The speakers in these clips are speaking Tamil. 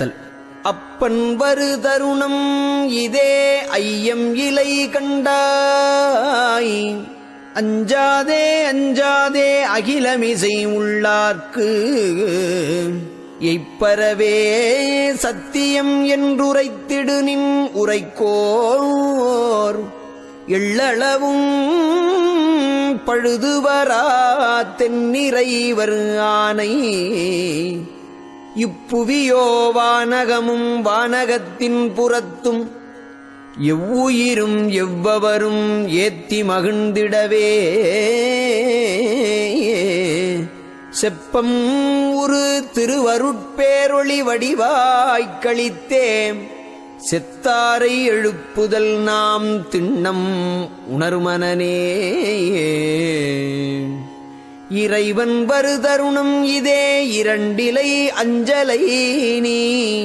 அடுத்தல் அப்பன் வரு தருணம் இதே ஐயம் இலை கண்டாய். அஞ்சாதே அஞ்சாதே அகிலமிசை உள்ளார்க்கு. எய்ப்பரவே சத்தியம் என்றுரைத்திடு நின் உரைக்கோர். எள்ளளவும் பழுதுவரா தென்னிறைவர் ஆனை. இப்புவியோ வானகமும் வானகத்தின் புறத்தும் எவ்வுயிரும் எவ்வவரும் ஏத்தி மகிழ்ந்திடவே. செப்பம் ஒரு திருவருட்பேரொளி வடிவாய்க் கழித்தேம் செத்தாரை எழுப்புதல் நாம் திண்ணம் உணர்மனனே. இறைவன் வரு தருணம் இதே இரண்டிலை அஞ்சலை நீ.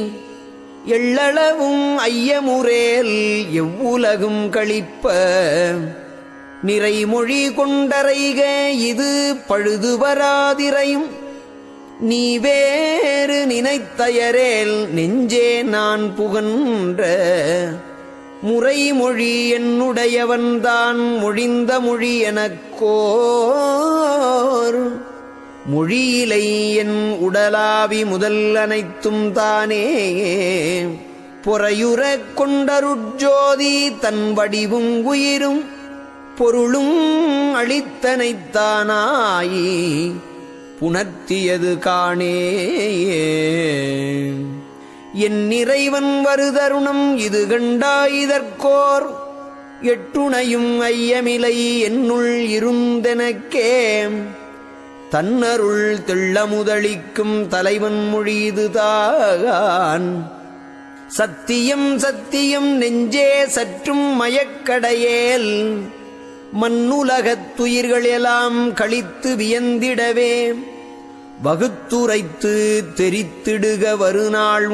எள்ளளவும் ஐயமுரேல் எவ்வுலகும் கழிப்ப. நிறைமொழி கொண்டரைக இது பழுது வராதிரையும். நீ வேறு நினைத்தயரேல் நெஞ்சே நான் புகன்ற. முறைமொழி என்னுடையவன்தான் மொழிந்த மொழி எனக்கோ. மொழியிலை என் உடலாவி முதல் அனைத்தும் தானே. பொறையுற கொண்டருட்ஜோதி தன் வடிவும் உயிரும் பொருளும் அளித்தனைத்தானாயி. புணர்த்தியது காணே. என் நிறைவன் வருதருணம் இது கண்டாயிதற்கோர் எட்டுணையும் ஐயமிலை என்னுள் இருந்தெனக்கே. தன்னருள் தெள்ளமுதளிக்கும் தலைவன் மொழிதுதான் சத்தியம் சத்தியம் நெஞ்சே சற்றும் மயக்கடையேல் மண்ணுலகத்துயிர்கள் எல்லாம் கழித்து வியந்திடவே வகுத்துரைத்து தெரித்திடுக வருநாள்